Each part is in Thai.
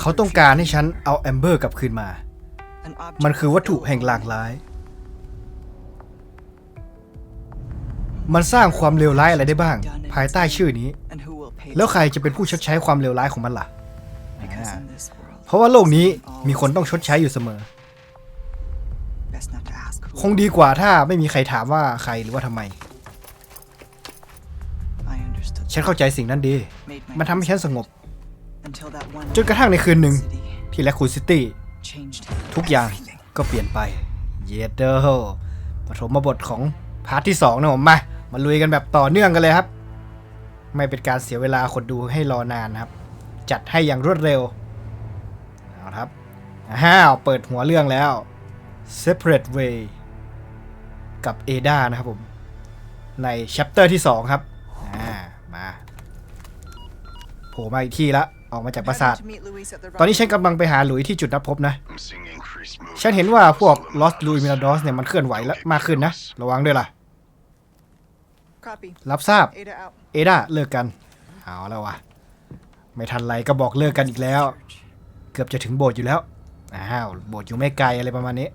เขาต้องการให้ฉันเอาแอมเบอร์กลับคืนมา refuse an object มันคือวัตถุแห่งลางร้าย มันสร้างความเลวร้ายอะไรได้บ้าง ภายใต้ชื่อนี้ and who will pay แล้วใครจะเป็นผู้ชดใช้ความเลวร้ายของมันล่ะ because in this world เพราะว่าโลกนี้มีคนต้องชดใช้อยู่เสมอ best not to ask who คงดีกว่าถ้าไม่มีใครถามว่าใครหรือว่าทำไม I understood ฉันเข้าใจสิ่งนั้นดี made my มันทำให้ฉันสงบ until that one จนกระทั่งในคืนหนึ่ง city ที่แลคูซิตี้ changed ทุกอย่าง everything. ก็เปลี่ยนไป เยเดอร์ปฐมบทของพาร์ทที่2นะผมมา มาลุยกันแบบต่อเนื่องกันเลยครับ ไม่เป็นการเสียเวลาคนดูให้รอนานนะครับ จัดให้อย่างรวดเร็วเอาละครับอ้าวเปิดหัวเรื่องแล้ว Separate Way กับเอดานะครับผม ใน chapter ที่ 2 ครับ อ่า มา โผล่มาอีกที่ละ ออกมาจากปราสาท Heading to meet Luis at the ตอนนี้ฉันกำลังไปหาหลุยที่จุดนัดพบนะ I'm seeing increased movement. ฉันเห็นว่าพวก Lost Louis Milados เนี่ยมันเคลื่อนไหวแล้วมากขึ้นนะ ระวังด้วยล่ะ Copy. รับทราบ Ada out. เอดาเลิกกัน เอาแล้ววะไม่ทันไรก็บอกเลิกกันอีกแล้ว เกือบจะถึงโบสถ์อยู่แล้ว อ้าว โบสถ์อยู่ไม่ไกลอะไรประมาณนี้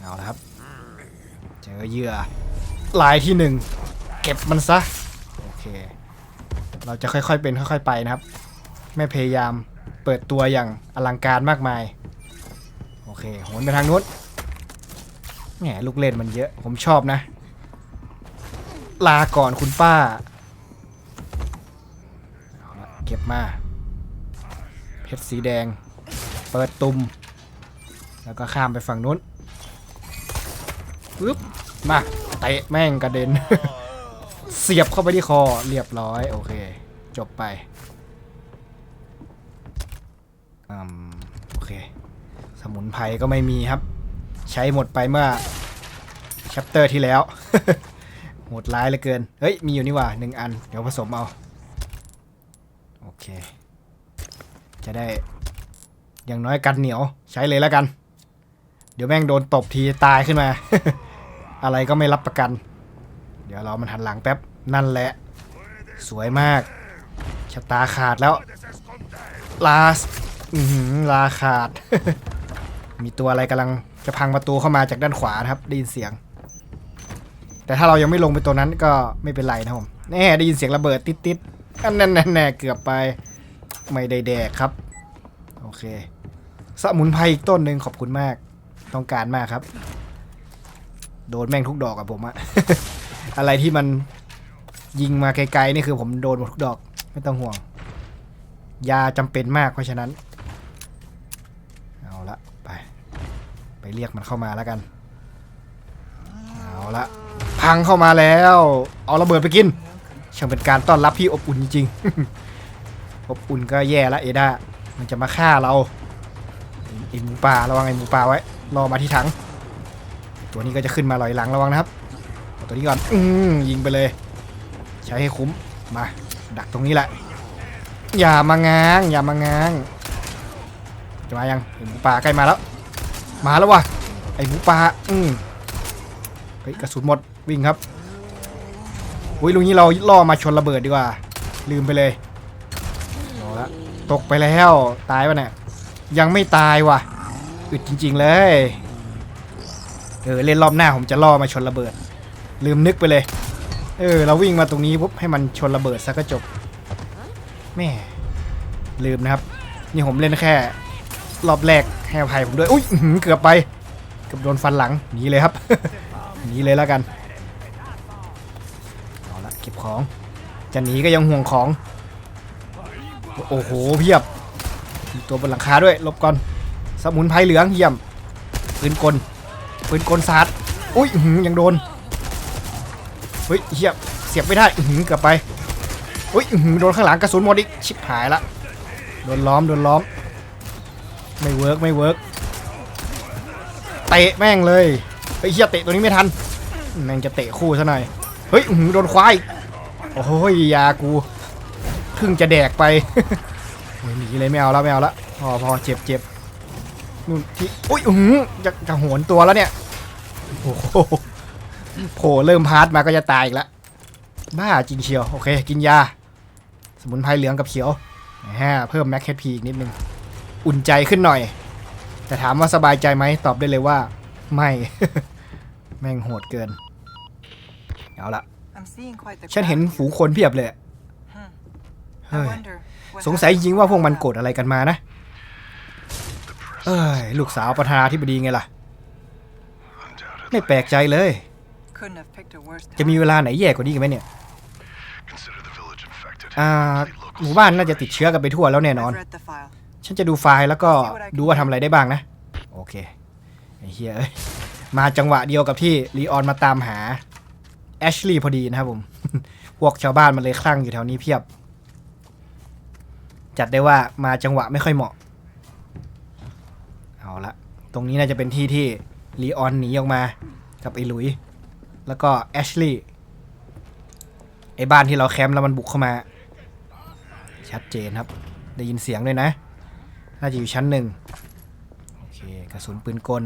เอาละครับ เจอเหยื่อลายที่หนึ่ง เก็บมันซะ โอเค เราจะค่อยๆเป็นค่อย ๆ ไปนะครับ ไม่พยายามเปิดตัวอย่างอลังการมากมาย โอเคโหนไปทางนู้นแหมลูกเล่นมันเยอะ ผมชอบนะ ลาก่อนคุณป้าเอาละเก็บมา เพชรสีแดง เปิดตุ่ม แล้วก็ข้ามไปฝั่งนู้นปึ๊บ มาเตะแม่งกระเด็น เสียบเข้าไปที่คอ เรียบร้อย โอเค จบไป อืมโอเค สมุนไพรก็ไม่มีครับ ใช้หมดไปเมื่อชัปเตอร์ที่แล้ว โหดร้ายเหลือเกิน เฮ้ย มีอยู่นี่ว่าหนึ่งอัน เดี๋ยวผสมเอา โอเค จะได้ อย่างน้อยกันเหนียว ใช้เลยแล้วกัน เดี๋ยวแม่งโดนตบทีตายขึ้นมา อะไรก็ไม่รับประกัน เดี๋ยวเรามันหันหลังแป๊บ นั่นแหละ สวยมากชะตาขาดแล้ว ลาส อือหือลาขาด มีตัวอะไรกำลังจะพังประตูเข้ามาจากด้านขวานะครับได้ยินเสียง แต่ถ้าเรายังไม่ลงไปตัวนั้นก็ไม่เป็นไรนะผมแน่ได้ยินเสียงระเบิดติดๆอันนั้นแน่เกือบไป ไม่ได้แดกครับ โอเค สมุนไพรอีกต้นหนึ่งขอบคุณมาก ต้องการมากครับ โดนแม่งทุกดอกกับผมอะอะไรที่มันยิงมาไกลๆนี่คือผมโดนหมดทุกดอกไม่ต้องห่วง ยาจำเป็นมากเพราะฉะนั้น เรียกมันเข้ามาแล้วกัน เอาละพังเข้ามาแล้ว เอาระเบิดไปกินช่างเป็นการต้อนรับที่อบอุ่นจริงๆ อบอุ่นก็แย่ละเอดามันจะมาฆ่าเราไอหมูป่าระวังไอหมูป่าไว้ รอมาที่ถัง ตัวนี้ก็จะขึ้นมาลอยหลังระวังนะครับ ตัวนี้ก่อนอืยิงไปเลย ใช้ให้คุ้มมา ดักตรงนี้แหละ อย่ามางาง อย่ามางาง จะมายังหมูป่าใกล้มาแล้ว มาแล้ววะไอหมูป่าอืมเฮ้ยกระสุนหมดวิ่งครับอุ้ยลุงนี้เราล่อมาชนระเบิดดีกว่า ลืมไปเลยเอาละตกไปแล้วตายวะเนี่ยยังไม่ตายว่ะอึดจริง ๆเลยเออเล่นรอบหน้าผมจะล่อมาชนระเบิด ลืมนึกไปเลย เออ เราวิ่งมาตรงนี้ปุ๊บให้มันชนระเบิดซะก็จบแม่ลืมนะครับ นี่ผมเล่นแค่ รอบแรกให้อภัยผมด้วยอุ้ยหือเกือบไปเกือบโดนฟันหลังหนีเลยครับหนีเลยแล้วกันเอาละเก็บของจะหนีก็ยังห่วงของ โอ้โหเพียบมีตัวบนหลังคาด้วยลบก่อน สมุนไพรเหลืองเยี่ยมปืนกลปืนกลสาดอุ้ยหือยังโดนเฮ้ยเฮียเสียบไม่ได้อื้อหือเกือบไปอุ้ยหือโดนข้างหลังกระสุนหมดอีกชิบหายละโดนล้อมโดนล้อม ไม่เวิร์กไม่เวิร์กเตะแม่งเลยไอ้เหี้ยเตะตัวนี้ไม่ทันแม่งจะเตะคู่ซะหน่อยเฮ้ยหือโดนควายโอ้ยยากูเพิ่งจะแดกไปโอ้ยหนีเลยไม่เอาแล้วไม่เอาละพอพอเจ็บเจ็บนู่นที่อุ้ยหือจะจะโหนตัวแล้วเนี่ยโอ้โหโผล่เริ่มพาร์ทมาก็จะตายอีกล้วบ้าจริงเชียวโอเค กินยา สมุนไพรเหลืองกับเขียวฮะเพิ่มแม็ก HP อีกนิดนึง อุ่นใจขึ้นหน่อย แต่ถามว่าสบายใจไหมตอบได้เลยว่า ไม่ แม่งโหดเกิน เอาละ I'm seeing quite the ฉันเห็น crowd ฝูงคนเพียบเลย here. I เฮ้ย wonder what สงสัยจ happened ริง to ว่าพวกมัน Rafael. โกรธอะไรกันมานะ เอ้ย ลูกสาวประธานาธิบดีไงล่ะ Undoubtedly. ไม่แปลกใจเลย Couldn't have picked a worse จะมี time. เวลาไหนแย่กว่านี้กันไหมเนี่ย Consider the village infected. อ่า Complete หมู่ local บ้านน่าจะติดเชื้อกันไปทั่วแล้วแน่นอน ฉันจะดูไฟล์แล้วก็ดูว่าทำอะไรได้บ้างนะ โอเคไอ้เฮียเอ้ยมาจังหวะเดียวกับที่ลีออนมาตามหาแอชลีย์พอดีนะครับผม พวกชาวบ้านมันเลยคลั่งอยู่แถวนี้เพียบ จัดได้ว่ามาจังหวะไม่ค่อยเหมาะ เอาละตรงนี้น่าจะเป็นที่ที่ลีออนหนีออกมากับไอ้หลุย แล้วก็แอชลีย์ไอ้บ้านที่เราแคมป์แล้วมันบุกเข้ามา ชัดเจนครับ ได้ยินเสียงด้วยนะ น่าจะอยู่ชั้นหนึ่งโอเคกระสุนปืนกล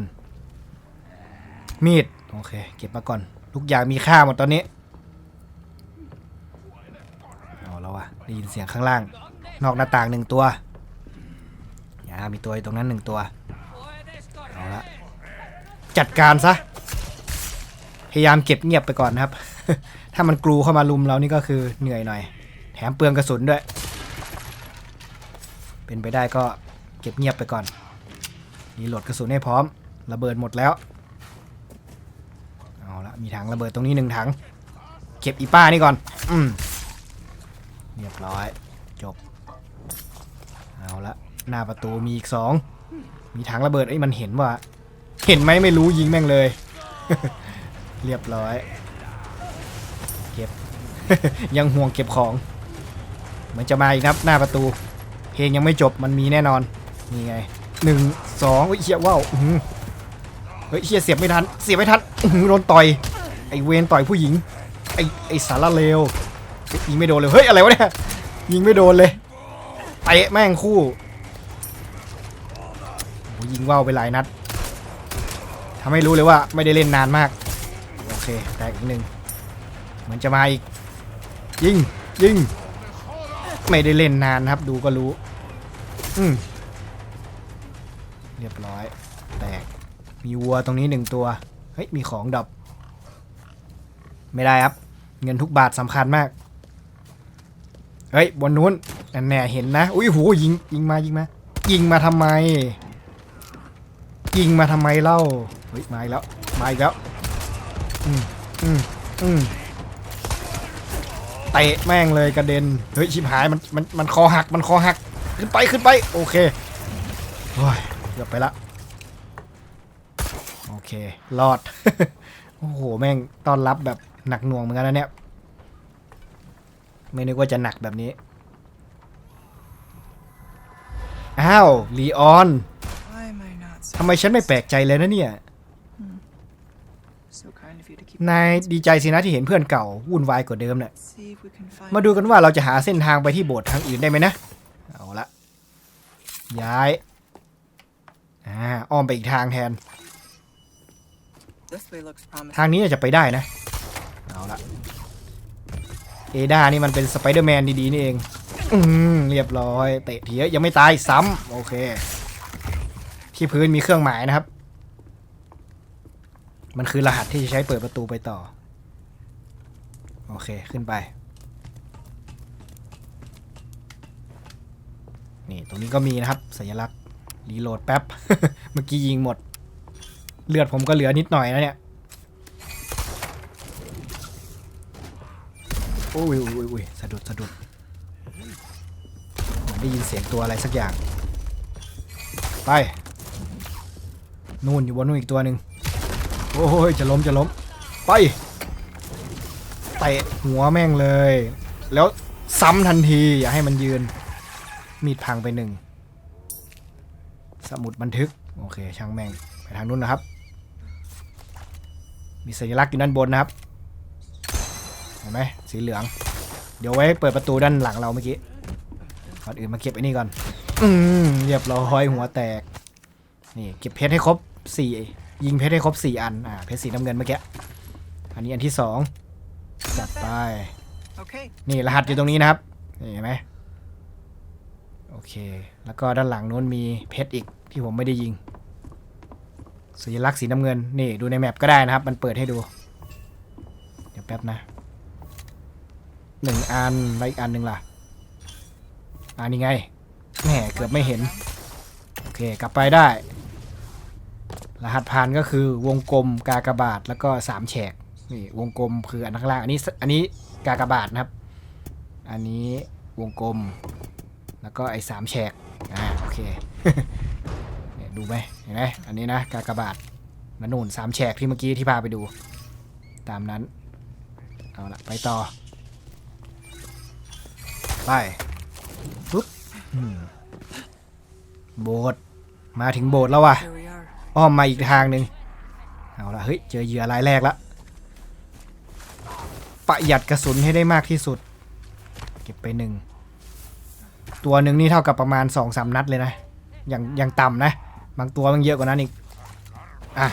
มีด โอเค เก็บมาก่อน ทุกอย่างมีค่าหมดตอนนี้เอาแล้ววะได้ยินเสียงข้างล่าง นอกหน้าต่างหนึ่งตัวอย่ามีตัวอยู่ตรงนั้นหนึ่งตัวเอาละจัดการซะพยายามเก็บเงียบไปก่อนนะครับ ถ้ามันกลูเข้ามาลุมเรานี่ก็คือเหนื่อยหน่อย แถมเปลืองกระสุนด้วย เป็นไปได้ก็ เก็บเงียบไปก่อนมีโหลดกระสุนให้พร้อม ระเบิดหมดแล้ว เอาละมีถังระเบิดตรงนี้หนึ่งถัง เก็บอีป้านี่ก่อน อืมเรียบร้อย จบ เอาละหน้าประตูมีอีกสอง มีถังระเบิดไอ้มันเห็นว่า เห็นไหมไม่รู้ยิงแม่งเลย เรียบร้อย เก็บ ยังห่วงเก็บของ เหมือนจะมาอีกนะครับหน้าประตู เพลงยังไม่จบมันมีแน่นอน นี่ไงหนึ่งสองเฮียว้าวอื้อหือเฮ้ยเฮียเสียบไม่ทัน เสียบไม่ทันอื้อหือโดนต่อย ไอเวนต่อยผู้หญิง ไอไอสารเลวยิงไม่โดนเลย เฮ้ยอะไรวะเนี่ย ยิงไม่โดนเลยเตะแม่งคู่ยิงว่าวไปหลายนัดทำให้รู้เลยว่าไม่ได้เล่นนานมาก โอเค แตกอีกหนึ่งเหมือนจะมาอีก ยิง ยิง ไม่ได้เล่นนานนะครับ ดูก็รู้ อืม รียบร้อย แตก มีวัวตรงนี้หนึ่งตัว เฮ้ย มีของดรอปไม่ได้ครับ เงินทุกบาทสำคัญมาก เฮ้ย บนนู้นนั่นแน่เห็นนะ อุ้ยโหยิง ยิงมา ยิงมา ยิงมาทำไม ยิงมาทำไมเล่า เฮ้ย มาอีกแล้ว มาอีกแล้ว อืมอืมอืมเตะแม่งเลยกระเด็น เฮ้ยชิบหายมันมันมันคอหักมันคอหัก ขึ้นไปขึ้นไป โอเคโอ้ย เกือบไปละ โอเค รอด โอ้โห แม่งต้อนรับแบบหนักหน่วงเหมือนกันนะเนี่ย ไม่นึกว่าจะหนักแบบนี้ อ้าวลีออนทำไมฉันไม่แปลกใจเลยนะเนี่ย so kind of นายดีใจสินะที่เห็นเพื่อนเก่า วุ่นวายกว่าเดิมเนี่ยมาดูกันว่าเราจะหาเส้นทางไปที่โบสถ์ทางอื่นได้ไหมนะ เอาละย้าย อ่าอ้อมไปอีกทางแทน This way looks promising. ทางนี้น่าจะไปได้นะ เอาละเอดานี่มันเป็นสไปเดอร์แมนดีๆนี่เอง อืมเรียบร้อย เตะเถียยังไม่ตายซ้ำโอเค ที่พื้นมีเครื่องหมายนะครับ มันคือรหัสที่จะใช้เปิดประตูไปต่อ โอเคขึ้นไป นี่ตรงนี้ก็มีนะครับ สัญลักษณ์ รีโหลดแป๊บ เมื่อกี้ยิงหมด เลือดผมก็เหลือนิดหน่อยนะเนี่ย โอ้ยอุ้ยอุ้ยอุ้ยสะดุดสะดุดเหมือนได้ยินเสียงตัวอะไรสักอย่าง ไป นู่นอยู่บนนู่นอีกตัวหนึ่งโอ้ยจะล้มจะล้ม ไปเตะหัวแม่งเลย แล้วซ้ำทันทีอย่าให้มันยืน มีดพังไปหนึ่ง มุดบันทึก โอเค ช่างแม่ง ไปทางนู้นนะครับ มีสัญลักษณ์อยู่ด้านบนนะครับ เห็นไหมสีเหลือง เดี๋ยวไว้เปิดประตูด้านหลังเราเมื่อกี้ ก่อนอื่นมาเก็บไอ้นี่ก่อน อืมเรียบร้อยหัวแตก นี่เก็บเพชรให้ครบสี่ยิงเพชรให้ครบสี่อัน อ่า เพชรสีน้ำเงินเมื่อกี้ อันนี้อันที่สองจัดไป Okay, นี่รหัสอยู่ตรงนี้นะครับนี่เห็นไหมโอเค แล้วก็ด้านหลังนู้นมีเพชรอีก ที่ผมไม่ได้ยิงสัญลักษณ์สีน้ำเงิน นี่ดูในแมปก็ได้นะครับ มันเปิดให้ดู เดี๋ยวแป๊บนะหนึ่งอันแล้วอีกอันหนึ่งล่ะอันนี้ไงแหมเกือบไม่เห็น โอเค กลับไปได้ รหัสผ่านก็คือวงกลมกากบาทแล้วก็สามแฉกนี่วงกลมคืออันข้างล่างอันนี้อันนี้กากบาทนะครับ อันนี้วงกลม แล้วก็ไอ้สามแฉกอ่าโอเค ดูไหมเห็นไหมอันนี้นะกากบาทมานูนสามแฉกที่เมื่อกี้ที่พาไปดู ตามนั้น เอาละไปต่อ ไปปุ๊บโบสถ์มาถึงโบสถ์แล้วว่ะอ้อมมาอีกทางหนึ่งเอาละเฮ้ย เจอเหยื่อรายแรกละประหยัดกระสุนให้ได้มากที่สุด เก็บไปหนึ่ง ตัวหนึ่งนี่เท่ากับประมาณสองสามนัดเลยนะ อย่างอย่างต่ำนะ บางตัวมันเยอะกว่านั้นอีก อะ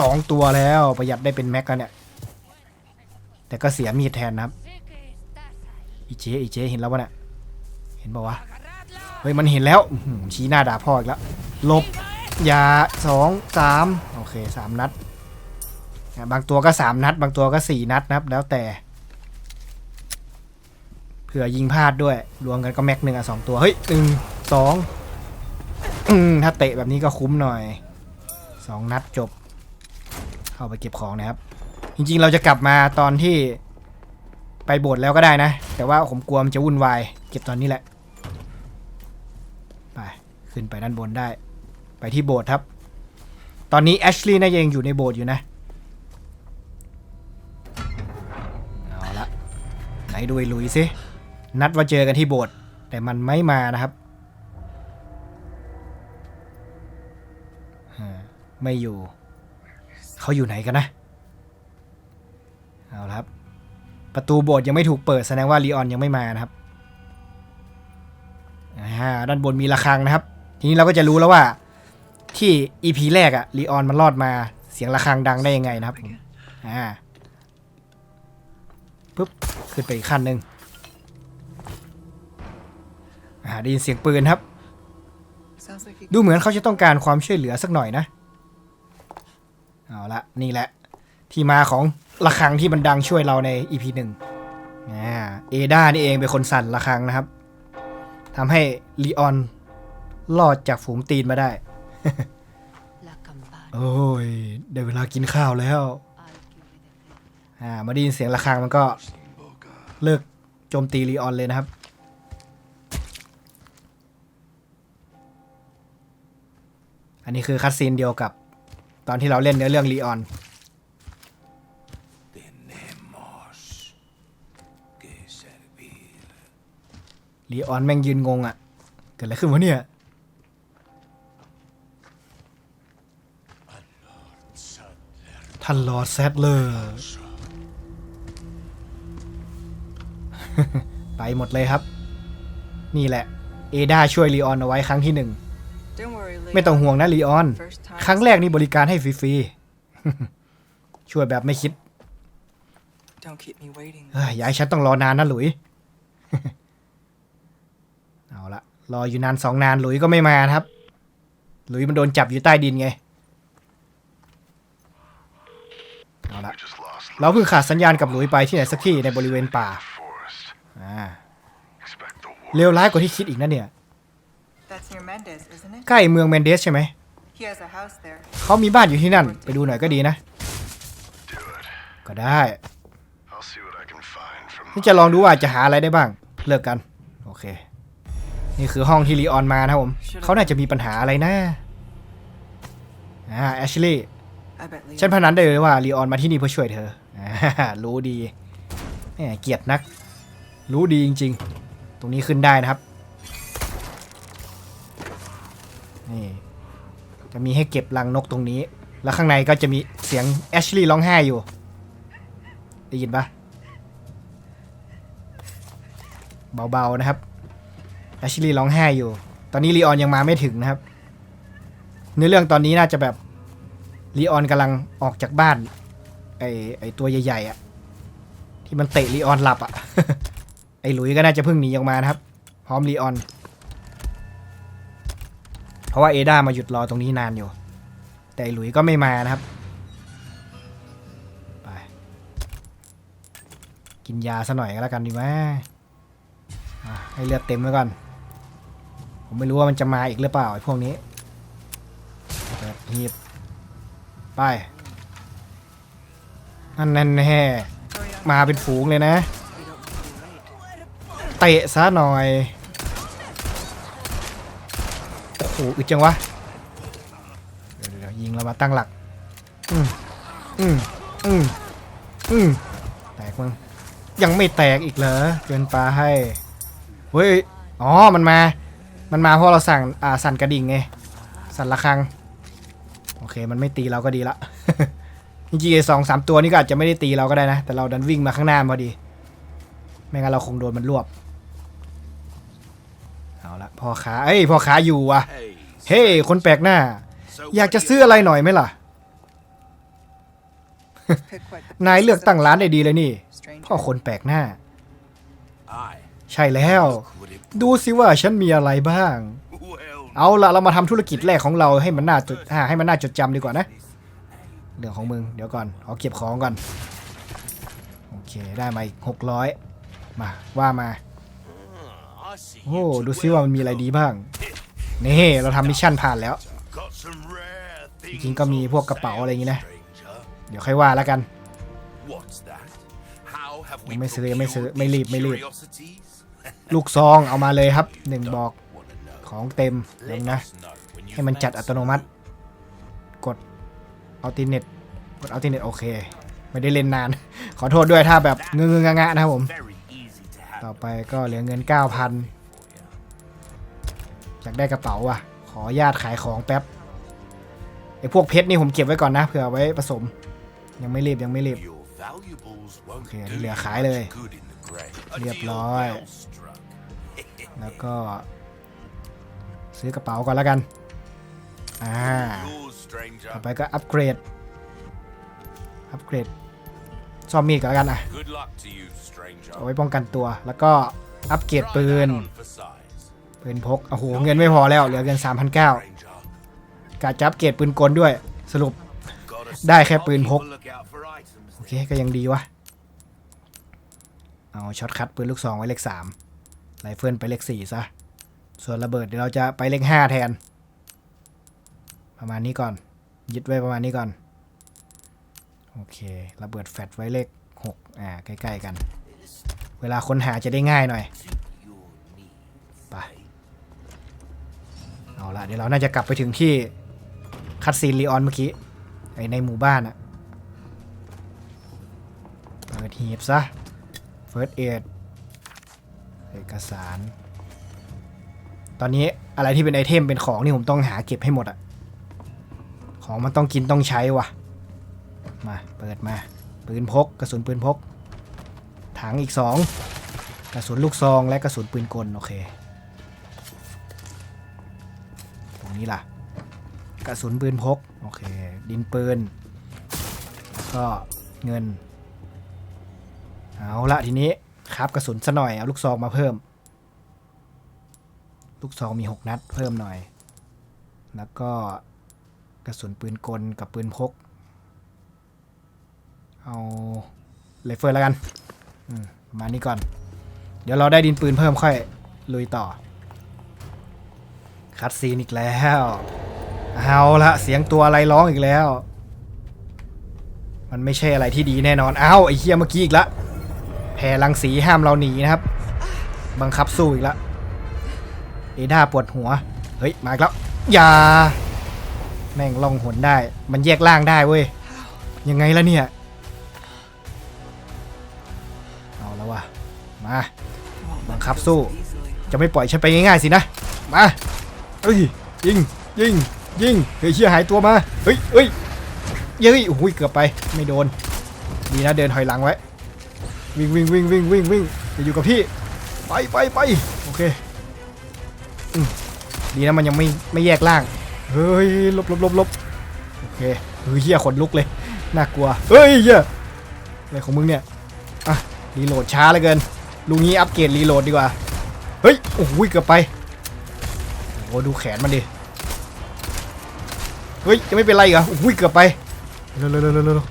สองตัวแล้วประหยัดได้เป็นแม็กกันเนี่ย แต่ก็เสียมีดแทนนะครับ อีเจอีเจเห็นแล้ววะเนี่ย เห็นบอกวะ เฮ้ยมันเห็นแล้วชี้หน้าด่าพ่ออีกแล้วลบยาสองสามโอเคสามนัด บางตัวก็สามนัด บางตัวก็สี่นัดนะครับ แล้วแต่เผื่อยิงพลาดด้วย รวมกันก็แม็กหนึ่งอะสองตัว เฮ้ยหนึ่งสอง อืมถ้าเตะแบบนี้ก็คุ้มหน่อยสองนัดจบ เข้าไปเก็บของนะครับ จริง ๆ เราจะกลับมาตอนที่ไปโบสถ์แล้วก็ได้นะ แต่ว่าผมกลัวมันจะวุ่นวาย เก็บตอนนี้แหละ ไป ขึ้นไปด้านบนได้ ไปที่โบสถ์ครับ ตอนนี้แอชลีย์น่าจะยังอยู่ในโบสถ์อยู่นะ เอาละไหนดูไอ้ลุยสิ นัดว่าเจอกันที่โบสถ์แต่มันไม่มานะครับ ไม่อยู่ เขาอยู่ไหนกันนะ เอาละครับ ประตูโบสถ์ยังไม่ถูกเปิดแสดงว่าลีออนยังไม่มานะครับอ่าด้านบนมีระฆังนะครับ ทีนี้เราก็จะรู้แล้วว่า ที่ EP แรกอะลีออนมันรอดมาเสียงระฆังดังได้ยังไงนะครับอ่าปุ๊บขึ้นไปอีกขั้นหนึ่งอ่าได้ยินเสียงปืนครับ ดูเหมือนเขาจะต้องการความช่วยเหลือสักหน่อยนะ เอาละนี่แหละ ที่มาของระฆังที่มันดังช่วยเราใน EP หนึ่งอ่าเอดานี่เองเป็นคนสั่นระฆังนะครับทำให้ลีออนรอดจากฝูงตีนมาได้ La campana. โอ้ยได้เวลากินข้าวแล้ว I'll give you the อ่ามาได้ยินเสียงระฆังมันก็เลิกโจมตีลีออนเลยนะครับ อันนี้คือคัดซีนเดียวกับ ตอนที่เราเล่นเนื้อเรื่องลีออน ลีออนแม่งยืนงงอะ่ะ เกิดอะไรขึ้นวะเนี่ย ท่านลอร์ดแซดเลอร์ ไปหมดเลยครับ นี่แหละ เอดาช่วยลีออนเอาไว้ครั้งที่หนึ่ง ไม่ต้องห่วงนะลีออน First time. ครั้งแรกนี่บริการให้ฟรีๆ ช่วยแบบไม่คิด Don't keep me waiting. เฮ้ยอย่าให้ฉันต้องรอนานนะหลุย เอาละรออยู่นานสองนานหลุยก็ไม่มานะครับ หลุยมันโดนจับอยู่ใต้ดินไง เอาละ We just lost เราเพิ่งขาดสัญญาณกับหลุยไปที่ไหนสักที่ในบริเวณป่า forest. อ่า Expect the war. เลวร้ายกว่าที่คิดอีกนะเนี่ย ใกล้เมืองเมนเดสใช่ไหม He has a house there. เขามีบ้านอยู่ที่นั่น ไปดูหน่อยก็ดีนะ Do it. ก็ได้ I'll see what I can find from นี่จะลองดูว่าจะหาอะไรได้บ้าง เลิกกัน โอเค นี่คือห้องที่ลีออนมานะครับผม เขาน่าจะมีปัญหาอะไรนะอ่าแอชลีย์ I bet Leon. ฉันพนันได้เลยว่าลีออนมาที่นี่เพื่อช่วยเธออ่ารู้ดีแหมเกลียดนัก รู้ดีจริง ๆ ตรงนี้ขึ้นได้นะครับ นี่จะมีให้เก็บรังนกตรงนี้ แล้วข้างในก็จะมีเสียงแอชลีย์ร้องไห้อยู่ ได้ยินปะเบาๆนะครับแอชลีย์ร้องไห้อยู่ ตอนนี้ลีออนยังมาไม่ถึงนะครับ เนื้อเรื่องตอนนี้น่าจะแบบลีออนกำลังออกจากบ้านไอไอตัวใหญ่ๆอะ่ะ ที่มันเตะลีออนหลับอะ่ะ ไอหลุยก็น่าจะเพิ่งหนีออกมานะครับ พร้อมลีออน เพราะว่าเอดามาหยุดรอตรงนี้นานอยู่ แต่หลุยก็ไม่มานะครับไปกินยาซะหน่อยก็แล้วกันดีไหมให้เลือดเต็มไว้ก่อน ผมไม่รู้ว่ามันจะมาอีกหรือเปล่าไอ้พวกนี้เปิดหีบไปนั่นแน่แน่มาเป็นฝูงเลยนะ เตะซะหน่อย โอ้อึดจังวะเดี๋ยวเดี๋ยวยิงเรามาตั้งหลัก อืมอืมอืมอืมแตกมึงยังไม่แตกอีกเหรอเกินปลาให้เฮ้ยอ๋อมันมา มันมาเพราะเราสั่งอ่าสั่นกระดิ่งไงสั่นระฆังโอเคมันไม่ตีเราก็ดีละจริงๆสองสามตัวนี้ก็อาจจะไม่ได้ตีเราก็ได้นะ แต่เราดันวิ่งมาข้างหน้าพอดี ไม่งั้นเราคงโดนมันรวบ เอาละพ่อค้าเอ้ยพ่อค้าอยู่ว่ะ เฮ้คนแปลกหน้า อยากจะซื้ออะไรหน่อยไหมล่ะ นายเลือกตั้งร้านได้ดีเลยนี่พ่อคนแปลกหน้า ใช่แล้ว ดูสิว่าฉันมีอะไรบ้าง เอาละเรามาทำธุรกิจแรกของเราให้มันน่าจดให้มันน่าจดจำดีกว่านะเรื่องของมึง เดี๋ยวก่อนเอาเก็บของก่อน โอเค ได้มาอีกหกร้อยมา ว่ามา โอ้ ดูซิว่ามันมีอะไรดีบ้าง นี่เราทำมิชชั่นผ่านแล้ว จริงๆก็มีพวกกระเป๋าอะไรอย่างงี้นะ เดี๋ยวค่อยว่าแล้วกัน ยังไม่ซื้อยังไม่ซื้อไม่รีบไม่รีบ ลูกซองเอามาเลยครับหนึ่งบอกของเต็มเดี๋ยนะ ให้มันจัดอัตโนมัติ กดเอัลติเน็ตกดเอัลติเน็ตโอเค ไม่ได้เล่นนาน ขอโทษด้วยถ้าแบบเงื้องะๆนะครับผม ต่อไปก็เหลือเงิน 9,000 อยากได้กระเป๋าอะ ขอญาตขายของแป๊บไอ้พวกเพชรนี่ผมเก็บไว้ก่อนนะเผื่อไว้ผสม ยังไม่รีบยังไม่รีบ Your valuables won't Okay, do เหลือขายเลย เรียบร้อย แล้วก็ ซื้อกระเป๋าก่อนแล้วกันอ่าต่อไปก็อัปเกรดอัปเกรดซ่อมมีดก่อนแล้วกันอะเอาไว้ป้องกันตัว แล้วก็อัปเกรดปืน ปืนพกโอ้โหเงินไม่พอแล้วเหลือเงิน3,900กะจะอัปเกรดปืนกลด้วยสรุปได้แค่ปืนพก โอเคก็ยังดีวะ เอาช็อตคัดปืนลูกซองไว้เลขสามไรเฟิลไปเลขสี่ซะ ส่วนระเบิดเดี๋ยวเราจะไปเลขห้าแทน ประมาณนี้ก่อน ยึดไว้ประมาณนี้ก่อน โอเค ระเบิดแฟลชไว้เลขหกอ่าใกล้ๆกัน เวลาค้นหาจะได้ง่ายหน่อย your needs. ไป เอาละเดี๋ยวเราน่าจะกลับไปถึงที่คัดซีนลีออนเมื่อกี้ไอในหมู่บ้านอะเปิดหีบซะเฟิร์สเอดเอกสาร ตอนนี้อะไรที่เป็นไอเทมเป็นของนี่ผมต้องหาเก็บให้หมดอะของมันต้องกินต้องใช้วะมาเปิดมาปืนพกกระสุนปืนพก ถังอีกสองกระสุนลูกซองและกระสุนปืนกลโอเค รงนี้ล่ะ กระสุนปืนพก โอเค ดินปืน แล้วก็เงิน เอาละทีนี้ครับกระสุนซะหน่อย เอาลูกซองมาเพิ่ม ลูกซองมี 6 นัด เพิ่มหน่อย แล้วก็กระสุนปืนกลกับปืนพก เอาเลเฟอร์แล้วกันมประมาณนี้ก่อน เดี๋ยวเราได้ดินปืนเพิ่มค่อยลุยต่อ คัดซีนอีกแล้ว เอาละเสียงตัวอะไรร้องอีกแล้ว มันไม่ใช่อะไรที่ดีแน่นอนเอ้าไอ้เฮียเมื่อกี้อีกละแผ่รังสีห้ามเราหนีนะครับ บังคับสู้อีกละเอด้าปวดหัว เฮ้ย มาอีกแล้วอย่า แม่งล่องหนได้ มันแยกล่างได้เว้ย ยังไงล่ะเนี่ย เอาแล้ววะมา Won't Bằng let khắp go xu. so easily. จะไม่ปล่อยฉันไปง่ายๆสินะ มา เอ้ยยิงยิงยิงเฮ้ยเชี่ยหายตัวมาเฮ้ยเฮ้ยเย้ยโอ้ยเกือบไปไม่โดนดีนะเดินถอยหลังไว้วิ่งวิ่งวิ่งวิ่งวิ่งวิ่งอย่าอยู่กับพี่ไปไปไปโอเคดีนะมันยังไม่ไม่แยกล่างเฮ้ยลบลบลบลบโอเคเฮ้ยเหี้ยขนลุกเลยน่ากลัวเฮ้ยเหี้ยอะไรของมึงเนี่ยอะรีโหลดช้าเหลือเกินลุงนี้อัปเกรดรีโหลดดีกว่าเฮ้ยโอ้โหเกือบไป อ้ดูแขนมันดิ เฮ้ยจะไม่เป็นไรเหรออุ้ยเกือบไป เร็วเร็วเร็วเร็ว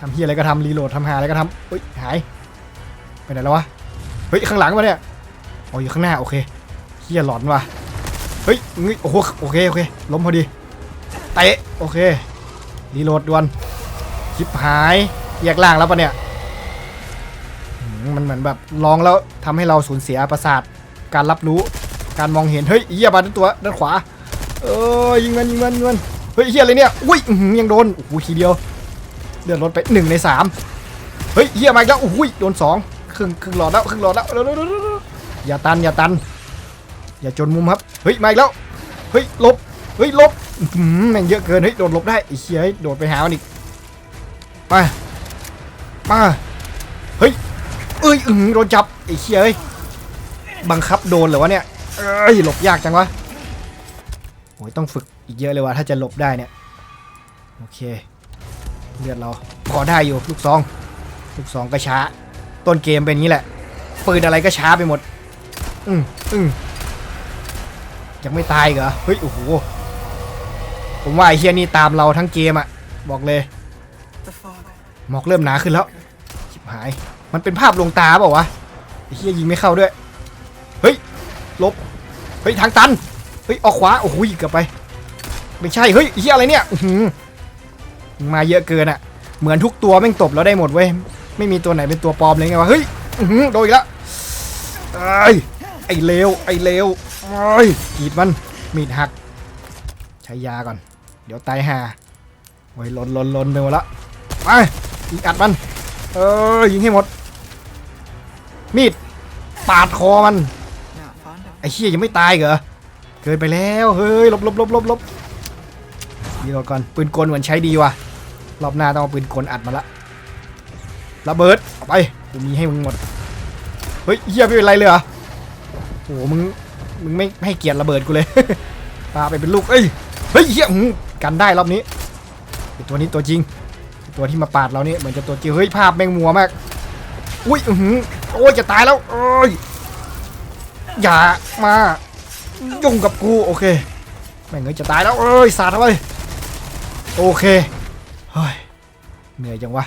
ทำเฮียอะไรก็ทำรีโหลดทำหาอะไรก็ทำเฮ้ยหายไปไหนแล้ววะ เฮ้ยข้างหลังมาเนี่ยอ๋ออยู่ข้างหน้าโอเคเฮียหลอนว่ะ เฮ้ยงยโอ้โหโอเคโอเคล้มพอดีเตะโอเครีโหลดด่วนชิบหายแยกล่างแล้วปะเนี่ยมมันเหมือนแบบลองแล้วทำให้เราสูญเสียประสาทการรับรู้ การมองเห็น เฮ้ยเฮียมาด้านตัวด้านขวา เออยิงมันยิงมันยิงมันเฮ้ยเฮียอะไรเนี่ย อุ้ยยังโดนโอ้โหทีเดียวเดือดรถไปหนึ่งในสามเฮ้ยเฮียมาอีกแล้วโอ้ยโดนสองครึ่งครึ่งหลอดแล้วครึ่งหลอดแล้วอย่าตันอย่าตัน อย่าจนมุมครับ เฮ้ยมาอีกแล้ว เฮ้ยลบ เฮ้ยลบอื้อหือแม่งเยอะเกิน เฮ้ยโดนลบได้ไอ้เฮียเฮ้ยโดดไปหามันอีกมามาเฮ้ยเอ้ยอื้อหือโดนจับไอ้เฮียเฮ้ยบังคับโดนเหรอวะเนี่ย เอ้ยหลบยากจังวะโอ้ยต้องฝึกอีกเยอะเลยว่ะถ้าจะหลบได้เนี่ยโอเคเลือดเราพอได้อยู่ลูกซอง ลูกซองก็ช้า ต้นเกมเป็นงนี้แหละปืนอะไรก็ช้าไปหมด อืมอืมยังไม่ตายเหรอเฮ้ยโอ้โหผมว่าไอ้เฮียนี่ตามเราทั้งเกมอะบอกเลยหมอกเริ่มหนาขึ้นแล้วชิบหาย มันเป็นภาพลงตาเปล่าวะไอ้เฮียยิงไม่เข้าด้วย ลบ เฮ้ยทางตัน เฮ้ยออกขวา โอ้โหเกือบไป ไม่ใช่ เฮ้ยเฮียอะไรเนี่ยอืมาเยอะเกินอะเหมือนทุกตัวแม่งตบแล้วได้หมดเว้ย ไม่มีตัวไหนเป็นตัวปลอมเลยไงวะ เฮ้ยอืโดนอีกแล้วไอ้ไอ้เลว ไอ้เลวไอ้กีดมัน มีดหัก ใช้ยาก่อน เดี๋ยวตายห่าโอ้ยลนลนลนไปหมดละไปยิงอัดมัน เออยิงให้หมด มีดปาดคอมัน อ้เชี่ยยังไม่ตายเหรอ เกินไปแล้วเฮ้ยลบลบลบลบลบดีรอก่อนปืนกลเหมือนใช้ดีว่ะ รอบหน้าต้องเอาปืนกลอัดมาละระเบิดเอาไปกูมีให้มึงหมด เฮ้ยเฮียไม่เป็นไรเลยเหรอโอ้โหมึงมึงไม่ไม่ให้เกียรติระเบิดกูเลยปาไปเป็นลูกเอ้ยเฮ้ยเฮียอื้อกันได้รอบนี้ตัวนี้ตัวจริง ตัวที่มาปาดเราเนี่ยเหมือนจะตัวจริงเฮ้ยภาพแม่งมัวมาก อุ้ยอือหือโอ้ยจะตายแล้วโอ้ย อย่ามายุ่งกับกูโอเคแม่งเอ้ยจะตายแล้วเอ้ยสาดเอาไปโอเคเฮ้ยเหนื่อยจังวะ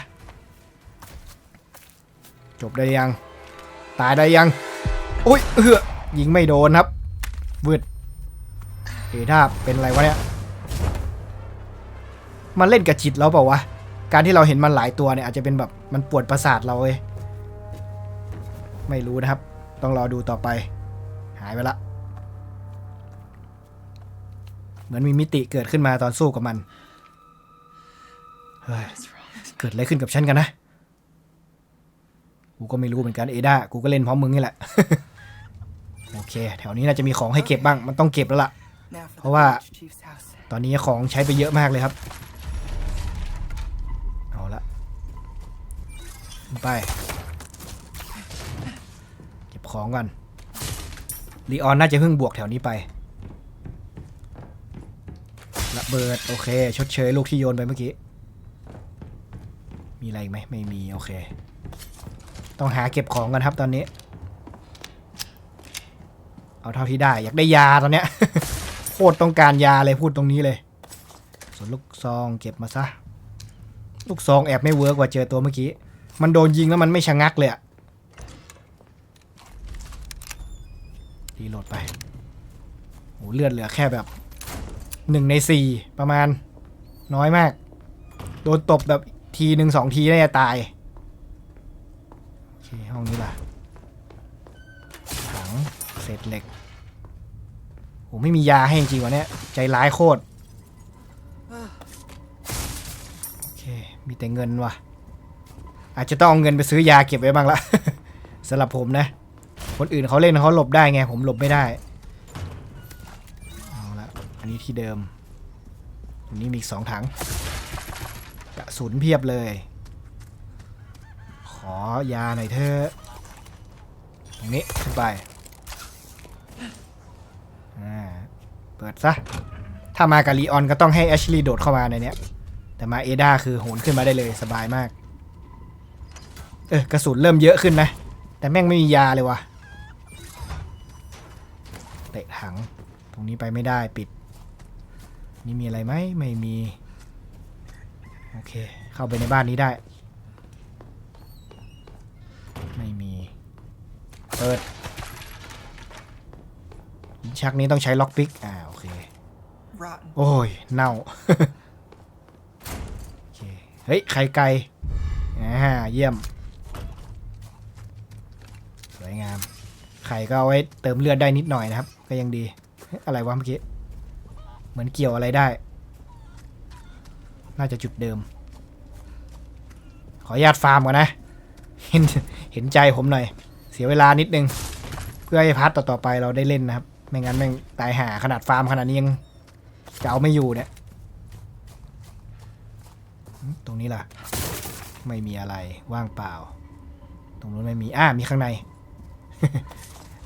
จบได้ยัง ตายได้ยังโอ้ยเอือยิงไม่โดนครับวืดเอท่าเป็นอะไรวะเนี่ยมันเล่นกับจิตเราเปล่าวะการที่เราเห็นมันหลายตัวเนี่ยอาจจะเป็นแบบมันปวดประสาทเราเว้ยไม่รู้นะครับ ต้องรอดูต่อไป หายไปละ เหมือนมีมิติเกิดขึ้นมาตอนสู้กับมันเฮ้ยเกิดอะไรขึ้นกับฉันกันนะ กูก็ไม่รู้เหมือนกันเอด้ากูก็เล่นพร้อมมึงนี่แหละ โอเค แถวนี้น่าจะมีของให้เก็บบ้าง มันต้องเก็บแล้วล่ะ เพราะว่าตอนนี้ของใช้ไปเยอะมากเลยครับ เอาละไป เก็บของก่อน ลีออนน่าจะเพิ่งบวกแถวนี้ไประเบิด โอเค ชดเชยลูกที่โยนไปเมื่อกี้ มีอะไรไหมไม่มี โอเค ต้องหาเก็บของกันครับตอนนี้ เอาเท่าที่ได้ อยากได้ยาตอนเนี้ย โคตรต้องการยาเลยพูดตรงนี้เลย ส่วนลูกซองเก็บมาซะ ลูกซองแอบไม่เวิร์กกว่าเจอตัวเมื่อกี้ มันโดนยิงแล้วมันไม่ชะงักเลยอะ รีโหลดไปโหเลือดเหลือแค่แบบหนึ่งในสี่ประมาณ น้อยมาก โดนตบแบบทีหนึ่งสองทีน่าจะตาย โอเค ห้องนี้ล่ะถังเศษเหล็กโหไม่มียาให้จริงวะเนี่ย ใจร้ายโคตร โอเค มีแต่เงินว่ะ อาจจะต้องเอาเงินไปซื้อยาเก็บไว้บ้างละสำหรับผมนะ คนอื่นเขาเล่นเขาหลบได้ไง ผมหลบไม่ได้เอาละอันนี้ที่เดิมอันนี้มีอีกสองถังกระสุนเพียบเลย ขอยาหน่อยเถอะตรงนี้ขึ้นไปอ่าเปิดซะถ้ามากับลีออนก็ต้องให้แอชลีย์โดดเข้ามาในเนี้ย แต่มาเอดาคือโหนขึ้นมาได้เลยสบายมาก เออกระสุนเริ่มเยอะขึ้นนะ แต่แม่งไม่มียาเลยวะเตะ ถัง ตรงนี้ไปไม่ได้ปิด นี่มีอะไรไหมไม่มี โอเค เข้าไปในบ้านนี้ได้ ไม่มี เปิดลิ้นชักนี้ต้องใช้ล็อกปิก อ่า โอเค Rotten. โอ้ย เน่า โอเค เฮ้ย ไข่ไก่อ่า เยี่ยม สวยงาม ไข่ก็เอาไว้เติมเลือดได้นิดหน่อยนะครับ ก็ยังดี อะไรวะเมื่อกี้ เหมือนเกี่ยวอะไรได้ น่าจะจุดเดิม ขออนุญาตฟาร์มก่อนนะ เห็นเห็นใจผมหน่อย เสียเวลานิดนึง เพื่อให้พาร์ทต่อๆไปเราได้เล่นนะครับ ไม่งั้นแม่งตายหาขนาดฟาร์มขนาดนี้ยังจะเอาไม่อยู่เนี่ย ตรงนี้ล่ะ ไม่มีอะไรว่างเปล่า ตรงนู้นไม่มี อ่ามีข้างใน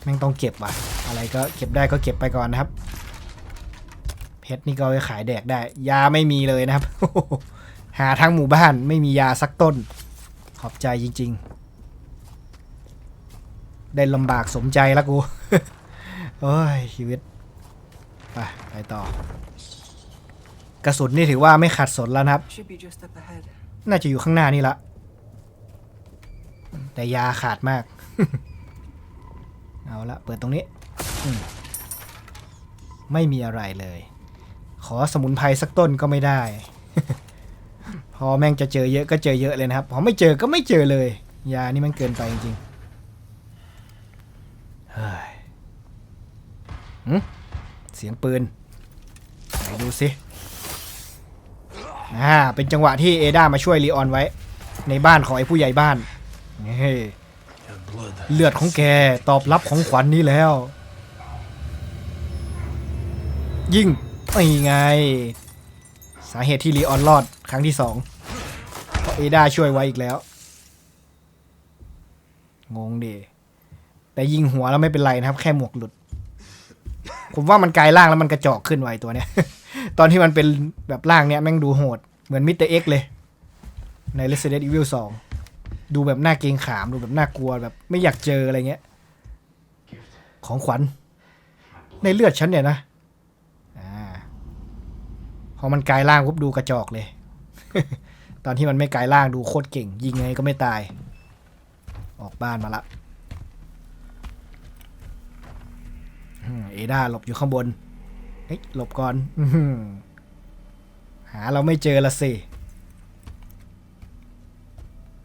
แม่งต้องเก็บว่ะ อะไรก็เก็บได้ก็เก็บไปก่อนนะครับ เพชรนี่ก็เอาไปขายแดกได้ ยาไม่มีเลยนะครับ หาทั้งหมู่บ้านไม่มียาสักต้น ขอบใจจริง ๆ ได้ลำบากสมใจแล้วกู โอ้ย ชีวิต ไป ไปต่อ กระสุนนี่ถือว่าไม่ขัดสนแล้วนะครับ Should be just up ahead. น่าจะอยู่ข้างหน้านี่ละ แต่ยาขาดมาก เอาละเปิดตรงนี้มไม่มีอะไรเลย ขอสมุนไพรสักต้นก็ไม่ได้ พอแม่งจะเจอเยอะก็เจอเยอะเลยนะครับ พอไม่เจอก็ไม่เจอเลย ยานี่มันเกินไปจริงๆเฮ้ยเสียงปืนไหนดูสิอ่าเป็นจังหวะที่เอดามาช่วยลีออนไว้ ในบ้านของไอ้ผู้ใหญ่บ้านเฮ้ย เลือดของแกตอบรับของขวัญนี้แล้ว ยิงไม่ไง สาเหตุที่ลีออนรอดครั้งที่สองเพราะเอดาช่วยไว้อีกแล้ว งงดิแต่ยิงหัวแล้วไม่เป็นไรนะครับ แค่หมวกหลุด ผมว่ามันกลายร่างแล้วมันกระจอกขึ้นไวตัวเนี้ย ตอนที่มันเป็นแบบร่างเนี้ยแม่งดูโหด เหมือนมิสเตอร์เอ็กเลย ใน Resident Evil 2 ดูแบบน่าเกรงขามดูแบบน่ากลัวแบบ ไม่อยากเจออะไรเงี้ย ของขวัญ ในเลือดฉันเนี่ยนะอ่าพอมันกลายร่างปุ๊บดูกระจอกเลย ตอนที่มันไม่กลายร่างดูโคตรเก่ง ยิงไงก็ไม่ตาย ออกบ้านมาละอืมเอดาหลบอยู่ข้างบนเฮ้ยหลบก่อนหาเราไม่เจอละสิ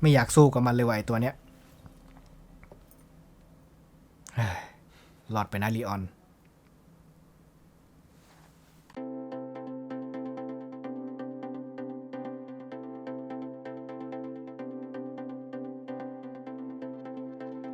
ไม่อยากสู้กับมันเลยว่ะไอ้ตัวเนี้ยเฮ้ยหลอดไปนะลีออน